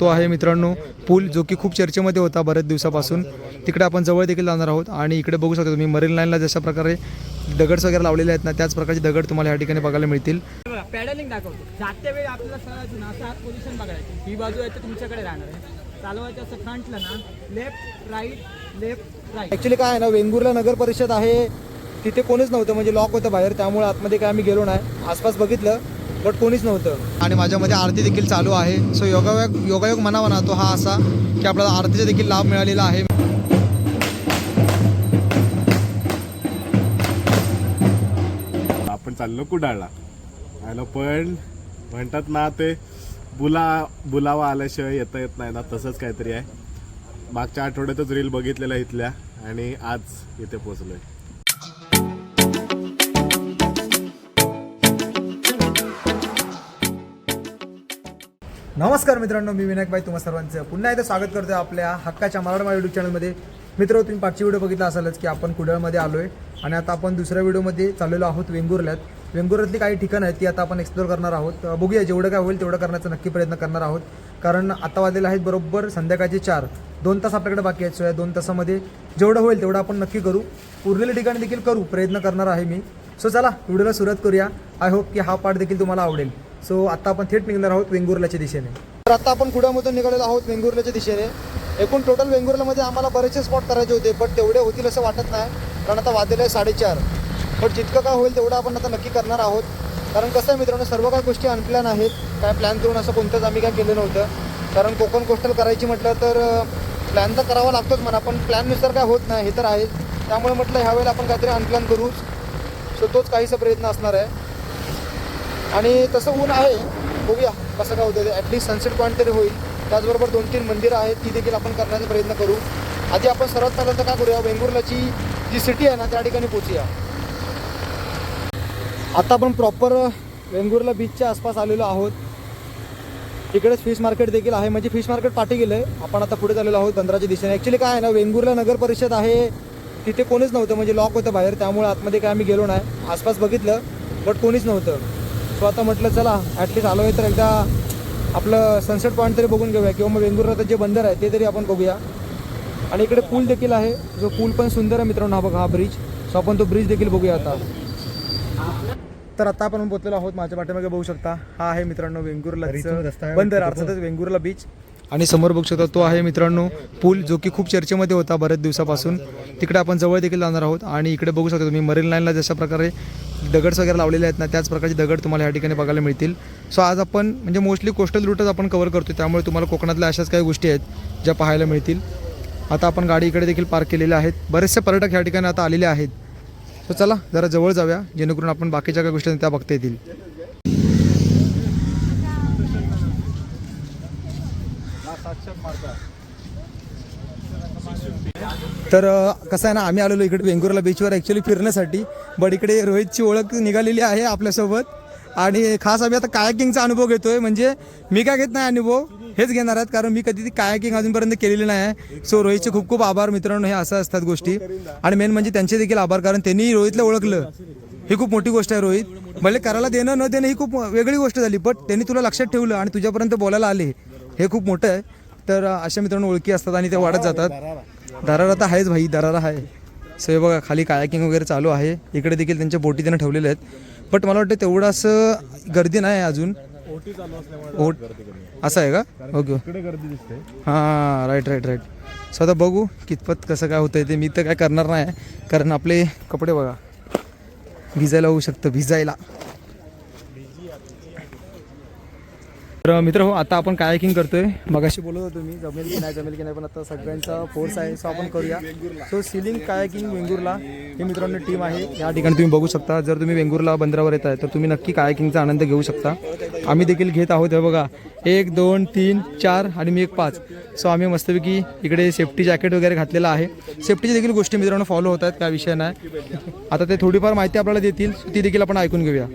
तो आहे मित्रांनो पूल जो की खूप चर्चेमध्ये होता बऱ्याच दिवसापासून. तिकडे आपण जवळ देखील जाणार आहोत आणि इकडे बघू शकता तुम्ही मरीन लाईनला जशा प्रकारे दगड्स वगैरे लावलेले आहेत ना त्याच प्रकारचे दगड तुम्हाला या ठिकाणी बघायला मिळतील. पॅडलिंग दाखवतो. जाते वेळी आपल्याला सरळ ना असं हात पोझिशन बघायची. ही बाजू आहे तर तुमच्याकडे राहणार आहे. चालवायचं असं फ्रंटला ना left right left right actually काय आहे ना वेंगुर्ला नगर परिषद आहे. तिथे कोणीच नव्हतं म्हणजे लॉक होतं बाहेर त्यामुळे आतमध्ये काय आम्ही गेलो नाही. आसपास बघितलं. बट कोणीच नव्हतं. आणि माझ्यामध्ये आरती देखील चालू आहे. सो योगायोग योगायोग म्हणावा ना तो हा असा की आपल्याला आरतीचा देखील लाभ मिळालेला आहे. आपण चाललो कुडाळला. आलो पण म्हणतात ना ते बुला बुलावा आल्याशिवाय येता येत नाही ना तसंच काहीतरी आहे. मागच्या आठवड्यातच रील बघितलेल्या इथल्या आणि आज इथे पोचलोय नमस्कार मित्रांनो मी विनायक भाई तुम्हा सर्वांचं. पुन्हा एकदा स्वागत करतो आपल्या हक्काच्या मराठा युट्यूब चॅनलमध्ये मित्र तुम्ही पाचवी व्हिडिओ बघितला असालच की आपण कुडाळमध्ये आलो आहे आणि आता आपण दुसऱ्या व्हिडिओमध्ये चाललेलो आहोत वेंगुर्ल्यात. वेंगुर्ल्यातली काही ठिकाणं आहेत ती आता आपण एक्सप्लोर करणार आहोत. बघूया जेवढं काय होईल तेवढं करण्याचा नक्की प्रयत्न करणार आहोत. कारण आता वाजलेले आहेत बरोबर संध्याकाळचे चार. दोन तास आपल्याकडे बाकी आहेत सो या दोन तासामध्ये. जेवढं होईल तेवढं आपण नक्की करू. उरलेल्या ठिकाणी देखील करू प्रयत्न करणार आहे मी. सो चला व्हिडिओला सुरुवात करूया. आय होप की हा पार्ट देखील तुम्हाला आवडेल. सो आता आपण थेट निघणार आहोत वेंगुर्ल्याच्या दिशेने. तर आता आपण कुडामधून निघालेलो आहोत वेंगुर्ल्याच्या दिशेने. एकूण टोटल वेंगुर्ल्यामध्ये आम्हाला बरेचसे स्पॉट करायचे होते बट तेवढे होतील असं वाटत नाही कारण आता वाजलेलं आहे साडेचार. पण जितकं काय होईल तेवढं आपण आता नक्की करणार आहोत. कारण कसं आहे मित्रांनो सर्व काही गोष्टी अनप्लॅन आहेत. काय प्लॅन करून असं कोणतंच आम्ही काय केलं नव्हतं. कारण कोकण कोस्टल करायची म्हटलं तर प्लॅन तर करावा लागतोच म्हणा पण प्लॅननुसार काय होत नाही हे तर आहे. त्यामुळे म्हटलं ह्यावेळेला आपण काहीतरी अनप्लॅन करूच सो तोच काहीसा प्रयत्न असणार आहे. आणि तसं ऊन आहे. बघूया कसं काय होतं ते. ॲटलिस्ट सनसेट पॉईंट तरी होईल. त्याचबरोबर दोन तीन मंदिरं आहेत ती देखील आपण करण्याचा प्रयत्न करू. आधी आपण सर्वात पहिल्यांदा काय करूया? वेंगुर्लाची जी सिटी आहे ना त्या ठिकाणी पोचूया आता आपण प्रॉपर वेंगुर्ला बीचच्या आसपास आलेलो आहोत. तिकडेच फिश मार्केट देखील आहे. म्हणजे फिश मार्केट पाठी गेलं आहे आपण आता पुढे चाललेलो आहोत बंदराच्या दिशेने. ॲक्च्युली काय आहे ना वेंगुर्ला नगर परिषद आहे. तिथे कोणीच नव्हतं म्हणजे लॉक होतं बाहेर. त्यामुळे आतमध्ये काय आम्ही गेलो नाही. आसपास बघितलं बट कोणीच नव्हतं. सो आता म्हटलं चला ॲटलिस्ट आलो आहे तर एकदा आपलं सनसेट पॉईंट तरी बघून घेऊया किंवा मग वेंगुर्ला जे बंदर आहे ते तरी आपण बघूया. आणि इकडे पूल देखील आहे. जो पूल पण सुंदर आहे मित्रांनो हा बघा हा ब्रिज सो आपण तो ब्रिज देखील बघूया आता. तर आता आपण पोहोचलेलो आहोत माझ्या पाठीमागे बघू शकता. हा आहे मित्रांनो वेंगुर्ला बंदर अर्थातच वेंगुर्ला बीच आणि समोर बघू शकता तो आहे मित्रांनो पूल जो की खूप चर्चेमध्ये होता बऱ्याच दिवसापासून. तिकडे आपण जवळ देखील जाणार आहोत आणि इकडे बघू शकता तुम्ही मरीन लाईनला जशा प्रकारे दगड्स वगैरे लावलेले आहेत ना त्याच प्रकारचे दगड तुम्हाला या ठिकाणी बघायला मिळतील. सो आज आपण म्हणजे मोस्टली कोस्टल रूटच आपण कवर करतो त्यामुळे तुम्हाला कोकणातल्या अशाच काही गोष्टी आहेत ज्या पाहायला मिळतील. आता आपण गाडी इकडे देखील पार्क केलेल्या आहेत. बरेचसे पर्यटक या ठिकाणी आता आलेले आहेत. सो चला जरा जवळ जाऊया जेणेकरून आपण बाकीच्या काही गोष्टी त्या बघता येतील. तर कसं आहे ना आम्ही आलेलो इकडे वेंगुर्ला बीचवर ॲक्च्युली फिरण्यासाठी. बट इकडे रोहितची ओळख निघालेली आहे आपल्यासोबत. आणि खास आम्ही आता कायाकिंगचा अनुभव घेतोय. म्हणजे मी काय घेत नाही अनुभव? हेच घेणार आहेत. कारण मी कधी ती कायाकिंग अजूनपर्यंत केलेली नाही आहे. सो रोहितचे खूप खूप आभार मित्रांनो. हे असं असतात गोष्टी. आणि मेन म्हणजे त्यांचे देखील आभार. कारण त्यांनी रोहितला ओळखलं. ही खूप मोठी गोष्ट आहे रोहित. भले करायला देणं न देणं ही खूप वेगळी गोष्ट झाली. बट त्यांनी तुला लक्षात ठेवलं आणि तुझ्यापर्यंत बोलायला आले. हे खूप मोठं आहे. तर अशा मित्रांनो ओळखी असतात आणि ते वाढत जातात. दरारा तर आहेच भाई दरारा आहे. सो हे बघा खाली कायाकिंग वगैरे चालू आहे. इकडे देखील त्यांच्या बोटी त्यांना ठेवलेल्या आहेत. बट मला वाटतं तेवढं असं गर्दी नाही अजून. ओट असं आहे का? ओके हां राईट राईट राईट सो आता बघू कितपत कसं काय होतं ते. मी तर काय करणार नाही कारण आपले कपडे बघा. भिजायला होऊ शकतं भिजायला. तर मित्र हो आता आपण कायाकिंग करतोय? मगाशी बोलत होतो मी जमेल की नाही जमेल की नाही पण आता सगळ्यांचा फोर्स आहे सो आपण करूया. So sailing kayaking Vengurla? हे मित्रांनो टीम आहे. या ठिकाणी तुम्ही बघू शकता. जर तुम्ही वेंगुर्ला बंदरावर येत आहे तर तुम्ही नक्की कायाकिंगचा आनंद घेऊ शकता. आम्ही देखील घेत आहोत हे बघा. एक दोन तीन चार आणि मी एक पाच. सो आम्ही मस्तपैकी इकडे सेफ्टी जॅकेट वगैरे घातलेलं आहे. सेफ्टीची देखील गोष्टी मित्रांनो फॉलो होत आहेत काय विषय नाही. आता ते थोडीफार माहिती आपल्याला देतील ती देखील आपण ऐकून घेऊया.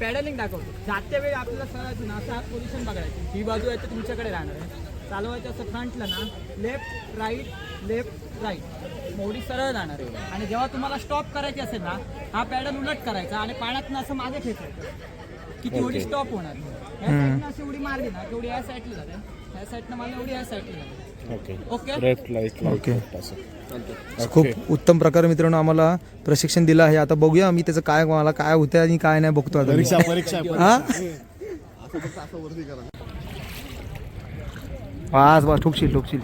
पॅडलिंग दाखवतो. जाते वेळी आपल्याला सरळ ना असं पोझिशन बघायची. ही बाजू आहे तर तुमच्याकडे राहणार आहे. चालवायचं असं फ्रंटला ना लेफ्ट राईट लेफ्ट राईट मोडी सरळ जाणार आहे. आणि जेव्हा तुम्हाला स्टॉप करायची असेल ना हा पॅडल उलट करायचा आणि पाण्यातनं असं मागे खेचायचं. की ती उडी स्टॉप होणार या साईडनं अशी उडी मारली ना की उडी या साईडला जाते. ह्या साईडनं मला एवढी ह्या साईडला okay okay left light okay. खूप उत्तम प्रकारे मित्रांनो आम्हाला प्रशिक्षण दिलं आहे. आता बघूया आम्ही त्याचं काय मला काय होतं आणि काय नाही बघतो आता मी. परीक्षा परीक्षा हा? बस बस ठोकशील ठोकशील.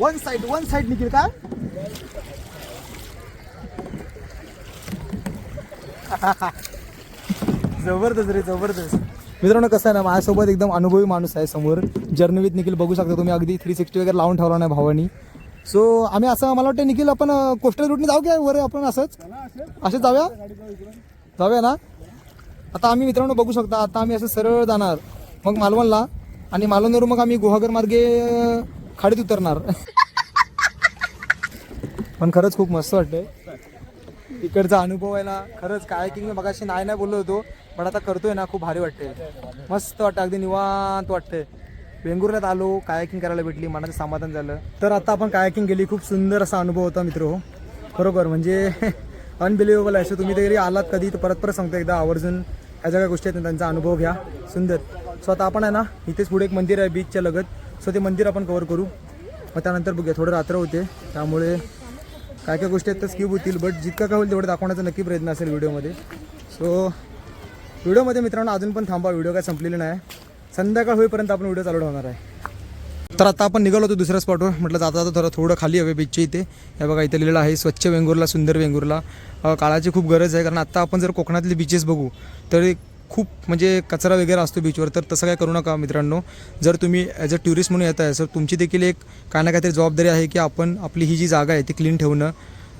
वन साइड वन साइड निघेल का? जबरदस्त रे जबरदस्त. मित्रांनो कसं आहे ना माझ्यासोबत एकदम अनुभवी माणूस आहे समोर. जर्नवीत विथ निखिल बघू शकता तुम्ही. अगदी थ्री सिक्स्टी वगैरे लावून ठेवला नाही भावानी. सो आम्ही असं मला वाटतं निखिल आपण कोस्टल रूटने जाऊ काय वर आपण असंच? असेच जाऊया? जाऊया ना? आता आम्ही मित्रांनो बघू शकता आता आम्ही असं सरळ जाणार. मग मालवणला. आणि मालवणवरून मग आम्ही गुहागर मार्गे खाडीत उतरणार. पण खरंच खूप मस्त वाटतंय. इकडचा अनुभव आहे ना खरंच काय की मी मगाशी नाही नाही बोललो होतो पण आता करतोय ना खूप भारी वाटते मस्त वाटतं अगदी निवांत वाटतंय. वेंगुर्ल्यात आलो कायाकिंग करायला भेटली मनाचं समाधान झालं. तर आता आपण कायाकिंग गेली खूप सुंदर असा अनुभव होता मित्र. हो बरोबर म्हणजे अनबिलिव्हेबल आहे. सो तुम्ही तरी आलात कधी तर परत परत सांगतो एकदा आवर्जून ह्या ज्या काही गोष्टी आहेत ना, त्यांचा अनुभव घ्या. सुंदर. सो आता आपण आहे ना इथेच पुढे एक मंदिर आहे बीचच्या लगत. सो ते मंदिर आपण कव्हर करू. मग त्यानंतर बघूया थोडं रात्र होते त्यामुळे काय काय गोष्टी आहेत तर स्किप होतील बट जितकं काय होईल तेवढं दाखवण्याचा नक्की प्रयत्न असेल व्हिडिओमध्ये. सो व्हिडिओमध्ये मित्रांनो अजून पण थांबा व्हिडिओ काय संपलेला नाही. संध्याकाळ होईपर्यंत आपण व्हिडिओ चालू होणार आहे. तर आता आपण निघालो होतो दुसऱ्या स्पॉटवर म्हटलं जाता जाता थोडं थोडं खाली हवे बीचच्या इथे. हे बघा इथे लिहिलेलं आहे स्वच्छ वेंगुर्ला सुंदर वेंगुर्ला. काळाची खूप गरज आहे कारण आता आपण जर कोकणातले बीचेस बघू तर खूप म्हणजे कचरा वगैरे असतो बीचवर तर तसं काय करू नका मित्रांनो. जर तुम्ही ॲज अ टुरिस्ट म्हणून येत आहे सर तुमची देखील एक काय ना काहीतरी जबाबदारी आहे की आपण आपली ही जी जागा आहे ती क्लीन ठेवणं.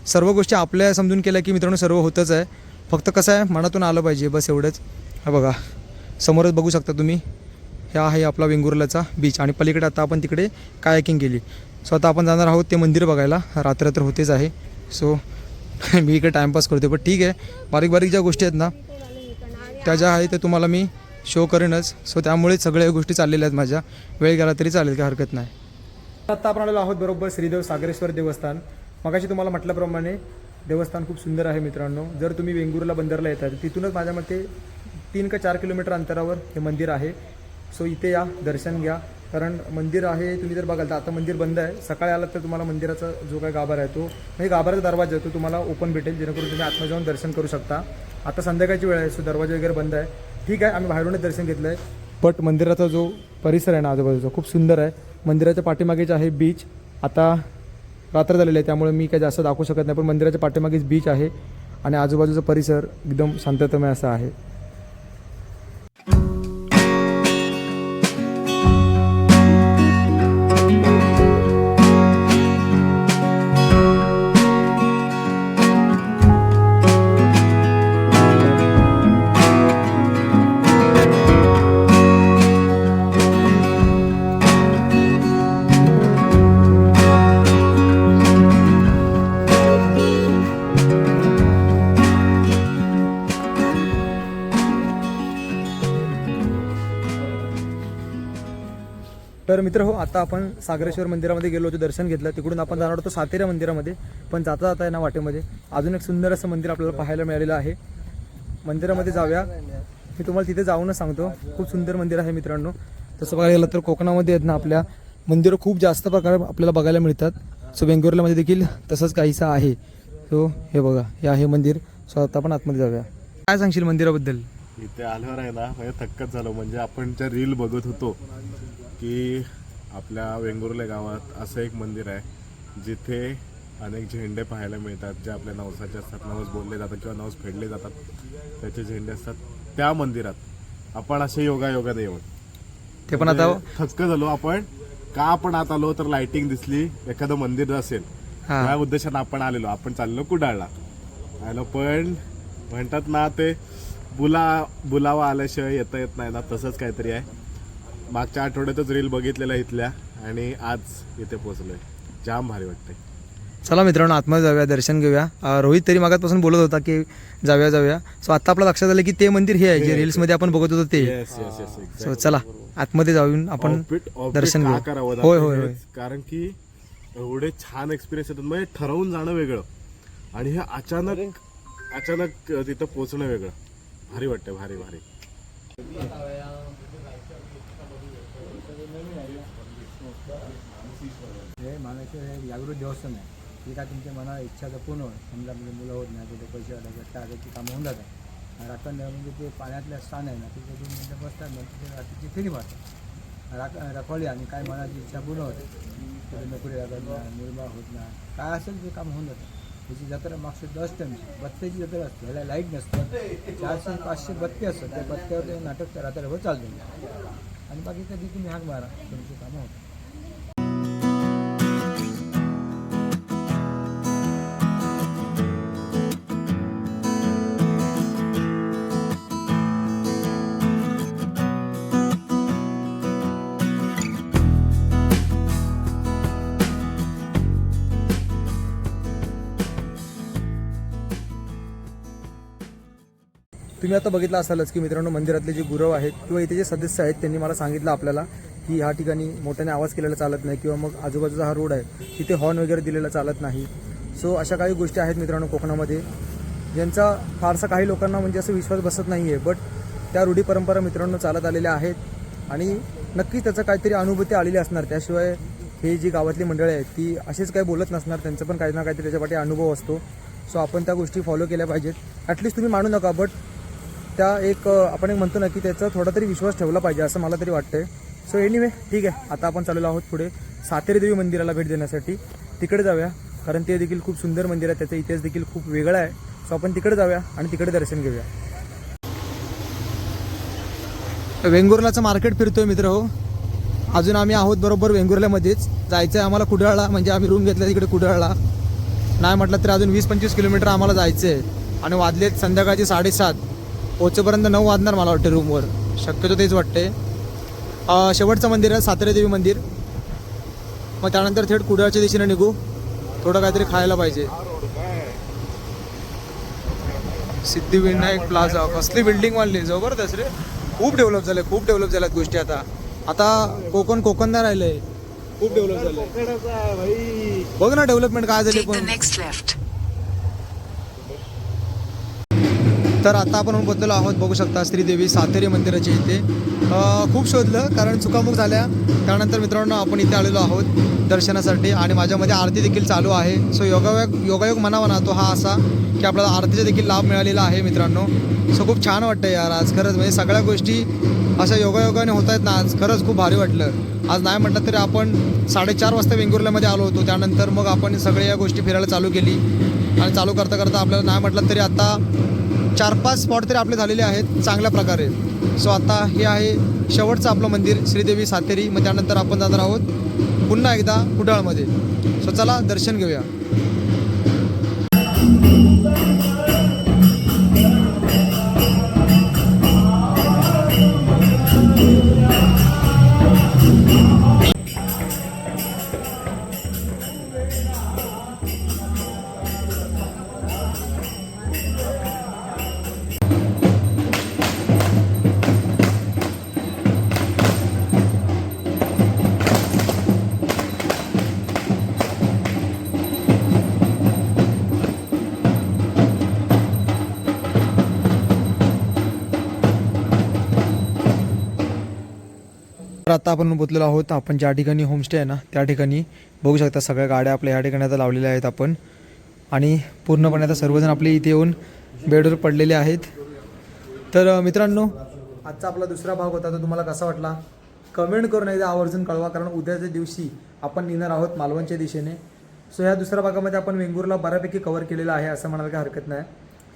सर्व गोष्टी आपल्या समजून केल्या की मित्रांनो सर्व होतंच आहे. फक्त कसं आहे मनातून आलं पाहिजे बस एवढंच. हा बघा समोरच बघू शकता तुम्ही. ह्या आहे आपला वेंगुर्ल्याचा बीच आणि पलीकडे आता आपण तिकडे कायाकिंग केली. सो आता आपण जाणार आहोत ते मंदिर बघायला. रात्र तर होतेच आहे. सो मी इकडे टाईमपास करतो पण ठीक आहे. बारीक बारीक ज्या गोष्टी आहेत ना त्या ज्या आहे त्या तुम्हाला मी शो करेनच. सो त्यामुळे सगळ्या गोष्टी चाललेल्या आहेत माझ्या. वेळ गेला तरी चालेल काय हरकत नाही. आता आपण आलेलो आहोत बरोबर श्रीदेव सागरेश्वर देवस्थान. मगाशी तुम्हाला म्हटल्याप्रमाणे देवस्थान खूप सुंदर आहे मित्रांनो. जर तुम्ही वेंगुर्ला बंदरला येतात तिथूनच माझ्या मते तीन का चार किलोमीटर अंतरावर हे मंदिर आहे. सो इथे या दर्शन घ्या. कारण मंदिर आहे तुम्ही जर बघाल तर आता मंदिर बंद आहे. सकाळी आलात तर तुम्हाला मंदिराचा जो काही गाभारा आहे तो म्हणजे गाभाराचा दरवाजा आहे तो तुम्हाला ओपन भेटेल जेणेकरून तुम्ही आतमध्ये जाऊन दर्शन करू शकता. आता संध्याकाळची वेळ आहे सो दरवाजा वगैरे बंद आहे. ठीक आहे आम्ही बाहेरूनच दर्शन घेतलं आहे बट मंदिराचा जो परिसर आहे ना आजूबाजूचा खूप सुंदर आहे. मंदिराच्या पाठीमागेच आहे बीच आता रात्र झालेली आहे त्यामुळे मी काही जास्त दाखवू शकत नाही पण मंदिराच्या पाठीमागेच बीच आहे. आणि आजूबाजूचा परिसर एकदम शांततमय असा आहे. तर मित्र हो आता आपण सागरेश्वर मंदिरामध्ये गेलो होतो दर्शन घेतलं. तिकडून आपण जाणार होतो सातेऱ्या मंदिरामध्ये पण जाता जाता आहे ना वाटेमध्ये. अजून एक सुंदर असं मंदिर आपल्याला पाहायला मिळालेलं आहे. मंदिरामध्ये जाऊया. मी तुम्हाला तिथे जाऊनच सांगतो. खूप सुंदर मंदिर आहे मित्रांनो. तसं बघायला गेलं तर कोकणामध्ये आहेत ना आपल्या. मंदिरं खूप जास्त प्रकारे आपल्याला बघायला मिळतात. सो वेंगुर्ल्यामध्ये देखील तसंच काहीसं आहे. सो हे बघा हे आहे मंदिर. सो आता आपण आतमध्ये जाऊया. काय सांगशील मंदिराबद्दल? इथे आल्यावर आहे ना म्हणजे थक्कच झालो. म्हणजे आपण ज्या रील बघत होतो की आपल्या वेंगुर्ले गावात असं एक मंदिर आहे जिथे अनेक झेंडे पाहायला मिळतात जे आपल्या नवसाचे असतात. नवस बोलले जातात किंवा नवस फेडले जातात. त्याचे झेंडे असतात त्या मंदिरात. आपण असे योगा योगाने येऊन ते पण आता थक्क झालो आपण. का आपण आत आलो तर लाइटिंग दिसली एखादं मंदिर असेल. त्या उद्देशाने आपण आलेलो. आपण चाललो कुडाळला. आलो पण म्हणतात ना ते बुला बुलावा आल्याशिवाय येता येत नाही ना तसंच काहीतरी आहे. मागच्या आठवड्यातच रील बघितलेल्या इथल्या आणि आज इथे पोहोचलोय. जाम भारी वाटतंय. चला मित्रांनो आतमध्ये जाऊया दर्शन घेऊया. अं, रोहित तरी मागापासून बोलत होता की जाऊया जाऊया. सो आता आपल्या लक्षात आलं की ते मंदिर हे आहे जे रील्समध्ये आपण बघत होतो ते. येस येस येस सो चला आतमध्ये जाऊन आपण दर्शन घेऊ. करावं होय होय होय. कारण की एवढे छान एक्सपिरियन्स येतात. म्हणजे ठरवून जाणं वेगळं. आणि हे अचानक अचानक तिथं पोचणं वेगळं. भारी वाटतं भारी भारी. हे मानेश्वर हे जागृत देवस्थान आहे. जे काय तुमच्या मनाला इच्छा जर पूर्ण होईल. समजा म्हणजे मुलं होत नाही कुठे पैसे वाटायचे टाकायची कामं होऊन जातात. आणि राखण म्हणजे ते पाण्यातलं स्थान आहे ना म्हणजे तिथे दोन मिनटं बसतात मग तिथे रात्रीची फेरी मारतात. राख राखवली आणि काय मनाची इच्छा पूर्ण होते. कुठे नोकरी लागत नाही निर्माण होत नाही. काय असेल ते काम होऊन जातं. त्याची जत्रा मागच्या दस टनची बत्त्याची जत्रा असते. ह्याला लाइट नसतं. चारशे पाचशे बत्ते असतात. त्या बत्त्यावर ते नाटक रात्रभर चालतं. आणि बाकी कधी तुम्ही हाक मारा तुमची कामं होतात. तुम्ही आता बघितलं असालच की मित्रांनो मंदिरातले जे गुरव आहेत किंवा इथे जे सदस्य आहेत त्यांनी मला सांगितलं आपल्याला की ह्या ठिकाणी मोठ्याने आवाज केलेला चालत नाही किंवा मग आजूबाजूचा हा रोड आहे तिथे हॉर्न वगैरे दिलेला चालत नाही. सो अशा काही गोष्टी आहेत मित्रांनो कोकणामध्ये. ज्यांचा फारसा काही लोकांना म्हणजे असं विश्वास बसत नाही आहे बट त्या रूढी परंपरा मित्रांनो चालत आलेल्या आहेत. आणि नक्की त्याचं काहीतरी अनुभूती आलेली असणार. त्याशिवाय हे जी गावातली मंडळी आहेत ती असेच काही बोलत नसणार. त्यांचं पण काही ना काहीतरी त्याच्यापाठी अनुभव असतो. सो आपण त्या गोष्टी फॉलो केल्या पाहिजेत. ॲटलिस्ट तुम्ही मानू नका बट त्या एक आपण एक म्हणतो ना की त्याचा थोडा तरी विश्वास ठेवला पाहिजे असं मला तरी वाटतंय. सो एनिवे ठीक आहे. आता आपण चाललेलो आहोत पुढे. सातेरी देवी मंदिराला भेट देण्यासाठी. तिकडे जाऊया. कारण ते देखील खूप सुंदर मंदिर आहे. त्याचा इतिहास देखील खूप वेगळा आहे. सो आपण तिकडे जाऊया आणि तिकडे दर्शन घेऊया. वेंगुर्लाचं मार्केट फिरतोय मित्र हो. अजून आम्ही आहोत बरोबर वेंगुर्ल्यामध्येच जायचं आहे आम्हाला कुडाळला. म्हणजे आम्ही रूम घेतला तिकडे कुडाळला. नाही म्हटलं तर अजून वीस पंचवीस किलोमीटर आम्हाला जायचं आहे आणि वाजलेत संध्याकाळचे साडेसात. पोचेपर्यंत नऊ वाजणार मला वाटते रूमवर शक्यतो तेच वाटते शेवटचं मंदिर आहे सातारा देवी मंदिर. मग त्यानंतर थेट कुडाळच्या दिशेने निघू. थोडं काहीतरी खायला पाहिजे. सिद्धिविनायक प्लाझा कसली बिल्डिंग वाढली जबरदस्त रे. खूप डेव्हलप झालंय खूप डेव्हलप झाल्यात गोष्टी आता. आता कोकण कोकण नाही राहिलंय. खूप डेव्हलप झालंय. बघ ना डेव्हलपमेंट काय झाली पण. next left. तर आता आपण बदललो आहोत बघू शकता श्रीदेवी सातेरी मंदिराच्या इथे. खूप शोधलं कारण चुकामुक झाल्या. त्यानंतर मित्रांनो आपण इथे आलेलो आहोत दर्शनासाठी आणि माझ्यामध्ये आरती देखील चालू आहे. सो योगायोग योगायोग म्हणावा ना तो हा असा की आपल्याला आरतीचा देखील लाभ मिळालेला आहे मित्रांनो. सो खूप छान वाटतं यार आज. खरंच म्हणजे सगळ्या गोष्टी अशा योगायोगाने होत आहेत ना आज. खरंच खूप भारी वाटलं. आज नाही म्हटलं तरी आपण साडेचार वाजता वेंगुर्ल्यामध्ये आलो होतो. त्यानंतर मग आपण सगळ्या या गोष्टी फिरायला चालू केली. आणि चालू करता करता आपल्याला नाही म्हटलं तरी आता चार पाच स्पॉट तरी आपले झालेले आहेत चांगल्या प्रकारे. सो आता हे आहे शेवटचं आपलं मंदिर श्रीदेवी सातेरी. मग त्यानंतर आपण जाणार आहोत पुन्हा एकदा कुडाळमध्ये. सो चला दर्शन घेऊया. तर आता आपण पोचलेलो आहोत. आपण ज्या ठिकाणी होमस्टे आहे ना त्या ठिकाणी बघू शकता सगळ्या गाड्या आपल्या या ठिकाणी आता लावलेल्या आहेत आपण. आणि पूर्णपणे आता सर्वजण आपले इथे येऊन बेडवर पडलेले आहेत. तर मित्रांनो आजचा आपला दुसरा भाग होता. तर तुम्हाला कसा वाटला? कमेंट करून एकदा आवर्जून कळवा कारण उद्याच्या दिवशी आपण निघणार आहोत मालवणच्या दिशेने. सो ह्या दुसऱ्या भागामध्ये आपण वेंगुर्ला बऱ्यापैकी कव्हर केलेला आहे असं म्हणायला काही हरकत नाही.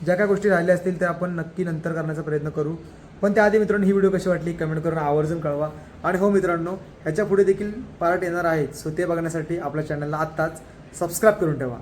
ज्या काय गोष्टी राहिल्या असतील त्या आपण नक्की नंतर करण्याचा प्रयत्न करू. पण त्याआधी मित्रांनो ही व्हिडिओ कशी वाटली कमेंट करून आवर्जून कळवा. आणि हो मित्रांनो ह्याच्या पुढे देखील पार्ट येणार आहेत. सो ते बघण्यासाठी आपल्या चॅनलला आत्ताच सबस्क्राईब करून ठेवा.